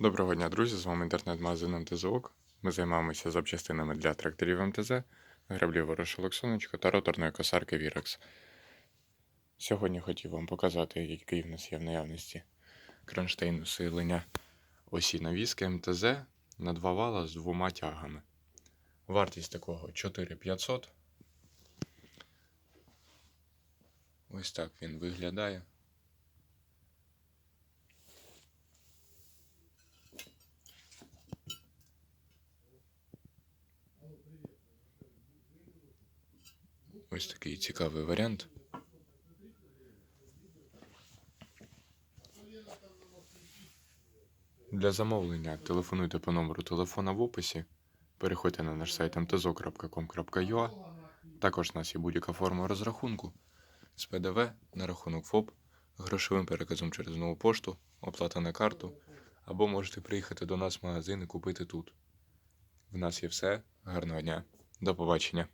Доброго дня, друзі! З вами інтернет-магазин МТЗОК. Ми займаємося запчастинами для тракторів МТЗ, граблів ворошилок сонечко та роторної косарки Вірекс. Сьогодні хотів вам показати, який в нас є в наявності кронштейн усилення осі навіски МТЗ на два вала з двома тягами. Вартість такого 4500. Ось так він виглядає. Ось такий цікавий варіант. Для замовлення телефонуйте по номеру телефона в описі. Переходьте на наш сайт mtzo.com.ua. Також у нас є будь-яка форма розрахунку з ПДВ на рахунок ФОП, грошовим переказом через нову пошту, оплата на карту, або можете приїхати до нас в магазин і купити тут. В нас є все. Гарного дня. До побачення.